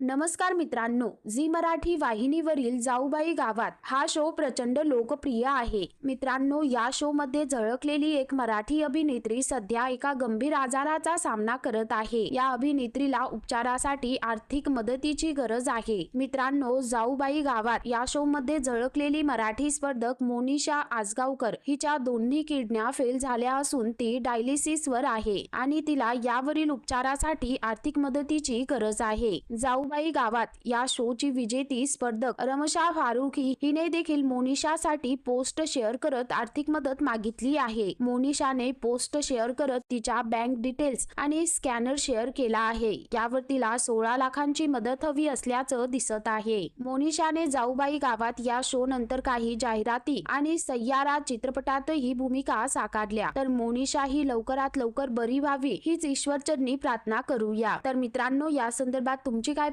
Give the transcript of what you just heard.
नमस्कार मित्रांनो झी मराठी वाहिनीवरील जाऊबाई गावात हा शो प्रचंड लोकप्रिय आहे. मित्रांनो या शो मध्ये झळकलेली एक मराठी अभिनेत्री सध्या एका गंभीर आजाराचा सामना करत आहे. या अभिनेत्रीला उपचारासाठी आर्थिक मदतीची गरज आहे. मित्रांनो जाऊबाई गावात या शो मध्ये झळकलेली मराठी स्पर्धक मोनिशा आजगावकर हिच्या दोन्ही किडन्या फेल झाल्या असून ती डायलिसिसवर आहे आणि तिला यावरील उपचारासाठी आर्थिक मदतीची गरज आहे. जाऊ जाऊबाई गावात. या शोची विजेती स्पर्धक रमशा फारुखी हिने देखील मोनिशासाठी पोस्ट शेअर करत आर्थिक मदत मागितली आहे. मोनिशाने पोस्ट शेअर करत तिच्या बँक डिटेल्स आणि स्कॅनर शेअर केला आहे. यावर तिला सोळा लाखांची मदत हवी असल्याचं दिसत आहे. मोनिशाने जाऊबाई गावात या शो नंतर काही जाहिराती आणि सय्यारा चित्रपटातही भूमिका साकारल्या. तर मोनिशा ही लवकरात लवकर बरी व्हावी हीच ईश्वरचरणी प्रार्थना करूया. तर मित्रांनो या संदर्भात तुमची काय